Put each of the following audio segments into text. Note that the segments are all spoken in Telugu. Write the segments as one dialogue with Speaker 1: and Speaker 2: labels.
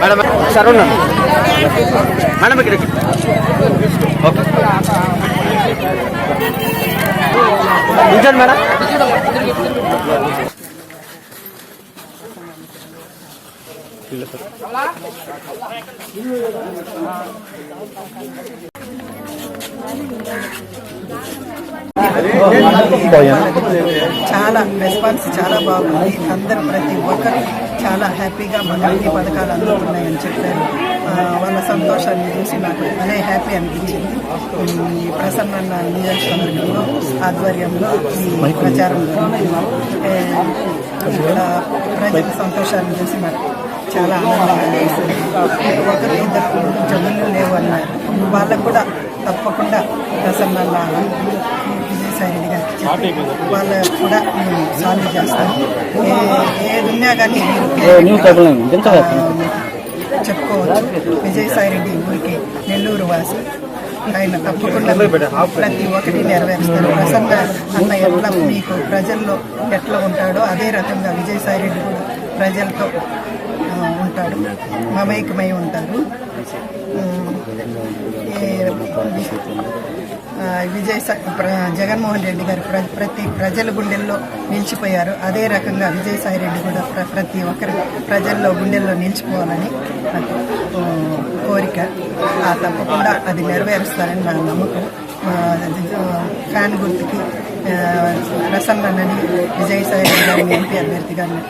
Speaker 1: మేడం సార్ ఉన్నాను మేడం ఇక్కడికి ఓకే నిల్చోండి మేడం
Speaker 2: చాలా రెస్పాన్స్ చాలా బాగుంది. అందరూ ప్రతి ఒక్కరు చాలా హ్యాపీగా మాకు అన్ని పథకాలు అందుతున్నాయని చెప్పారు. వాళ్ళ సంతోషాన్ని చూసి నాకు అనే హ్యాపీ అనిపించింది. ఈ ప్రసన్న నియోజకవర్గంలో ఆధ్వర్యంలో ఈ ప్రచారం ఇక్కడ ప్రజల సంతోషాన్ని చూసి నాకు చాలా ఆనందంగా వేసింది ఒకరు ఇద్దరు జబ్బులు లేవు అన్నారు. వాళ్ళకు కూడా తప్పకుండా ప్రసన్న విజయసాయి రెడ్డి గారికి చెప్పి వాళ్ళకు కూడా మేము సాల్వ్ చేస్తాం. ఏ ఏది ఉన్నా కానీ చెప్పుకోవచ్చు. విజయసాయి రెడ్డి ఊరికి నెల్లూరు వాసి. ఆయన తప్పకుండా ప్రతి ఒక్కటి నెరవేరుస్తారు. ప్రసన్న అన్న ఎట్లా మీకు ప్రజల్లో ఎట్లా ఉంటాడో అదే రకంగా విజయసాయి రెడ్డి కూడా ప్రజలతో ఉంటాడు. మమైకమై ఉంటారు. విజయ స- ప్ర- జగన్మోహన్ రెడ్డి గారు ప్రతి ప్రజల గుండెల్లో నిలిచిపోయారు. అదే రకంగా విజయసాయి రెడ్డి కూడా ప్ర- ప్రతి ఒక్కరి ప్రజల్లో గుండెల్లో నిలిచిపోవాలని నాకు కోరిక. తప్పకుండా అది నెరవేరుస్తారని నా నమ్మకం. ఫ్యాన్ గుర్తుకి ఆ, ప్రసన్నని విజయసాయి రెడ్డి గారిని ఎంపీ అభ్యర్థి గారిని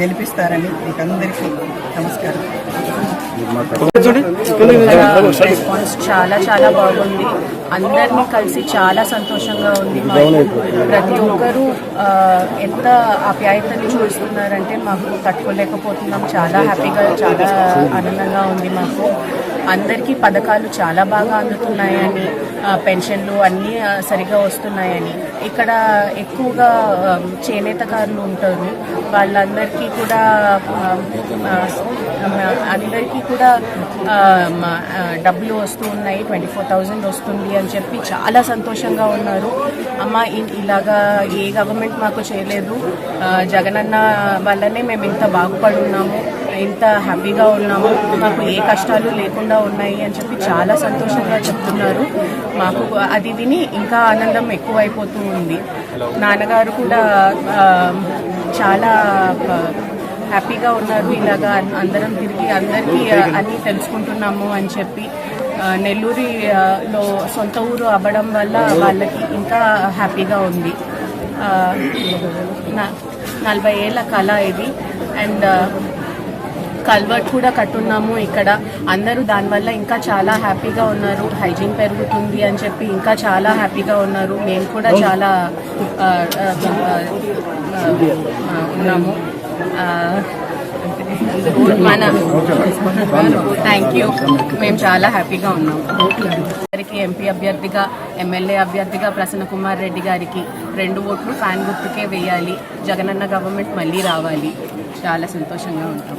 Speaker 2: గెలిపిస్తారని మీకు అందరికీ నమస్కారం.
Speaker 3: రెస్పాన్స్ చాలా చాలా బాగుంది. అందరినీ కలిసి చాలా సంతోషంగా ఉంది. ప్రతి ఒక్కరూ ఎంత ఆప్యాయతని చూస్తున్నారంటే మాకు తట్టుకోలేకపోతున్నాం. చాలా హ్యాపీగా చాలా ఆనందంగా ఉంది మాకు. అందరికీ పథకాలు చాలా బాగా అందుతున్నాయని పెన్షన్లు అన్నీ సరిగా వస్తున్నాయని. ఇక్కడ ఎక్కువగా చేనేతకారులు ఉంటారు. వాళ్ళందరికీ కూడా అందరికీ కూడా డబ్బులు వస్తూ ఉన్నాయి ట్వంటీ ఫోర్ థౌజండ్ వస్తుంది అని చెప్పి చాలా సంతోషంగా ఉన్నారు. అమ్మ ఇలాగా ఏ గవర్నమెంట్ మాకు చేయలేదు. జగనన్న వల్లనే మేము ఇంత బాగుపడి ఉన్నాము ఇంత హ్యాపీగా ఉన్నాము. మాకు ఏ కష్టాలు లేకుండా ఉన్నాయి అని చెప్పి చాలా సంతోషంగా చెప్తున్నారు. మాకు అది విని ఇంకా ఆనందం ఎక్కువైపోతూ ఉంది. నాన్నగారు కూడా చాలా హ్యాపీగా ఉన్నారు. ఇలాగా అందరం తిరిగి అందరికీ అన్నీ తెలుసుకుంటున్నాము అని చెప్పి ఆ, నెల్లూరి ఆ, లో సొంత ఊరు అవ్వడం వల్ల వాళ్ళకి ఇంకా హ్యాపీగా ఉంది. నలభై ఏళ్ళ కళ ఇది. అండ్ కల్వర్ట్ కూడా కట్టున్నాము ఇక్కడ. అందరూ దానివల్ల ఇంకా చాలా హ్యాపీగా ఉన్నారు. హైజీన్ పెరుగుతుంది అని చెప్పి ఇంకా చాలా హ్యాపీగా ఉన్నారు. మేము కూడా చాలా ఉన్నాము. మన థ్యాంక్ యూ మేము చాలా హ్యాపీగా ఉన్నాము గారికి ఎంపీ అభ్యర్థిగా ఎమ్మెల్యే అభ్యర్థిగా ప్రసన్న కుమార్ రెడ్డి గారికి రెండు ఓట్లు ఫ్యాన్ గుర్తుకే వేయాలి. జగనన్న గవర్నమెంట్ మళ్ళీ రావాలి. చాలా సంతోషంగా ఉంటాం.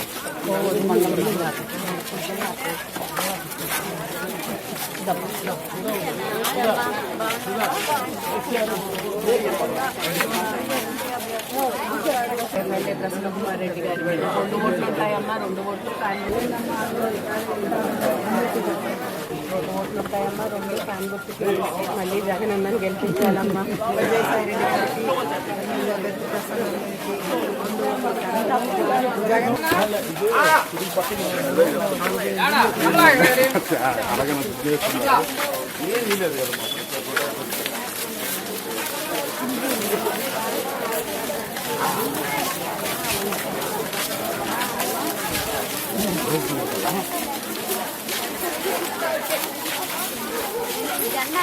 Speaker 3: ఎమ్మెల్యే ప్రసన్న కుమార్ రెడ్డి గారికి రెండు ఓట్లు ఉంటాయమ్మా రెండు ఓట్లు ఫ్యాన్ ఓట్లు ఉంటాయమ్మా రెండు ఫ్యాన్ గుర్తుకి వేసి మళ్ళీ జగన్ అన్నని గెలిపించాలమ్మా.
Speaker 2: విజయసాయి రెడ్డి గారికి. గద్దె ప్రసన్న గారికి జగన్
Speaker 4: జెండా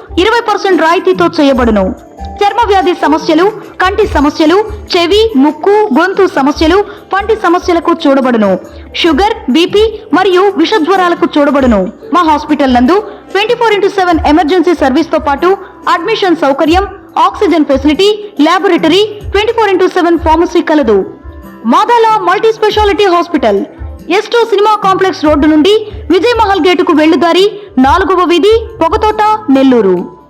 Speaker 5: ఇరవై పర్సెంట్ రాయితీతో చేయబడును. చర్మ వ్యాధి సమస్యలు కంటి సమస్యలు చెవి ముక్కు గొంతు సమస్యలు పంటి సమస్యలకు చూడబడును. షుగర్ బీపీ మరియు విషజ్వరాలకు చూడబడును. మా హాస్పిటల్ నందు twenty four into seven emergency సర్వీస్తో పాటు అడ్మిషన్ సౌకర్యం oxygen facility laboratory twenty four into seven pharmacy కలదు. Madala multi speciality hospital. ఎస్టో cinema complex road నుండి విజయ్ మహల్ గేటుకు వెళ్ళుదారి నాలుగవ వీధి పొగతోట నెల్లూరు.